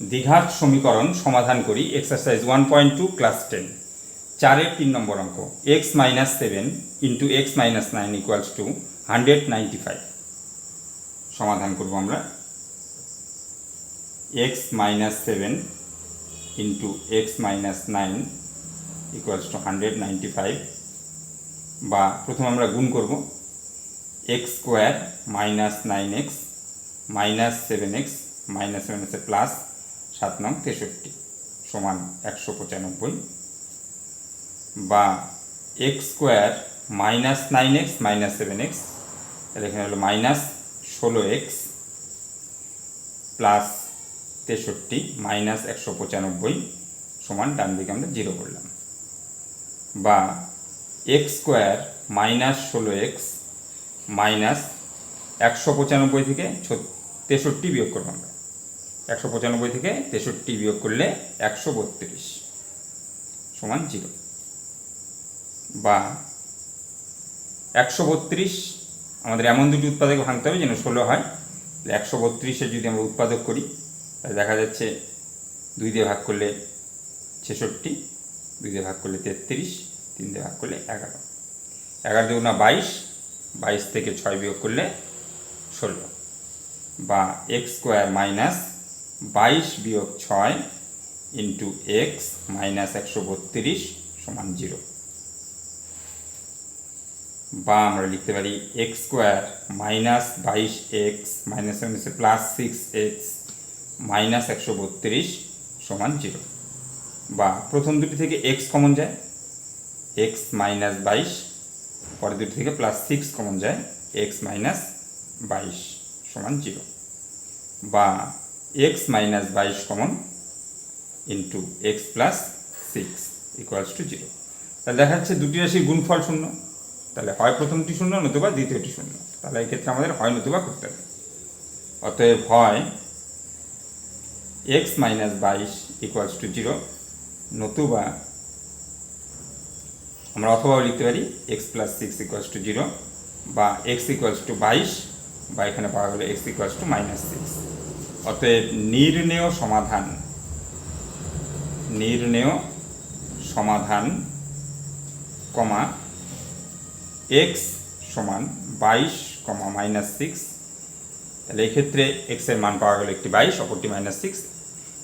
দ্বিঘাত সমীকরণ সমাধান করি exercise one point two class ten চারের তিন নম্বর অঙ্ক X minus seven into X minus nine equals to hundred ninety five সমাধান করব আমরা। X minus seven into X minus nine equals to hundred ninety five বা প্রথম আমরা গুণ করব X square minus nine X minus seven X minus seven এক্সে plus সাত নং তেষট্টি সমান একশো পঁচানব্বই বা X square minus nine X minus seven X তাহলে এখানে হলো মাইনাস ষোলো এক্স প্লাস তেষট্টি মাইনাস একশো পঁচানব্বই সমান ডান দিকে আমরা জিরো করলাম। বা এক্স স্কোয়ার মাইনাস ষোলো এক্স মাইনাস একশো পঁচানব্বই থেকে তেষট্টি বিয়োগ করব আমরা। একশো পঁচানব্বই থেকে তেষট্টি বিয়োগ করলে একশো বত্রিশ সমান জিরো। বা একশো বত্রিশ আমাদের এমন দুটি উৎপাদক ভাঙতে হবে যেন ষোলো হয়। তাহলে একশো বত্রিশে যদি আমরা উৎপাদক করি, তাহলে দেখা যাচ্ছে দুই দিয়ে ভাগ করলে ছেষট্টি, দুই দিয়ে ভাগ করলে তেত্রিশ, তিন দিয়ে ভাগ করলে এগারো। এগারো দুগুণা বাইশ বাইশ থেকে ছয় বিয়োগ করলে ষোলো। বা এক্স স্কোয়ার মাইনাস বাইশ বিয়োগ ছয় ইন্টু এক্স মাইনাস একশো বত্রিশ সমান জিরো। বা আমরা লিখতে পারি এক্স স্কোয়ার মাইনাস বাইশ X minus plus six X minus একশো বত্রিশ সমান জিরো। বা প্রথম দুটি থেকে এক্স কমন যায়, এক্স মাইনাস বাইশ, পরের দুটি থেকে প্লাস সিক্স কমন যায়, এক্স মাইনাস বাইশ সমান জিরো। বা এক্স মাইনাস বাইশ common into X plus six equals to zero তাহলে দেখা যাচ্ছে দুটি রাশির গুণফল শূন্য। তাহলে হয় প্রথমটি শূন্য নতুবা দ্বিতীয়টি শূন্য। তাহলে এই ক্ষেত্রে আমাদের হয় নতুবা করতে হবে। অতএব হয় এক্স মাইনাস বাইশ ইকুয়ালস টু জিরো নতুবা আমরা অথবাও লিখতে পারি X plus six equals to zero বা এক্স ইকুয়ালস টু বাইশ বা এখানে পাওয়া গেলে X equals to minus six অতএব নির্ণেয় সমাধান। নির্ণেয় সমাধান, কমা এক্স সমান বাইশ, কমা মাইনাস সিক্স। তাহলে এই ক্ষেত্রে এক্সের মান পাওয়া গেল একটি বাইশ, অপরটি মাইনাস সিক্স।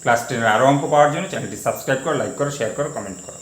ক্লাস টেনের আরও অঙ্ক পাওয়ার জন্য চ্যানেলটি সাবস্ক্রাইব করো, লাইক করো, শেয়ার করো, কমেন্ট করো।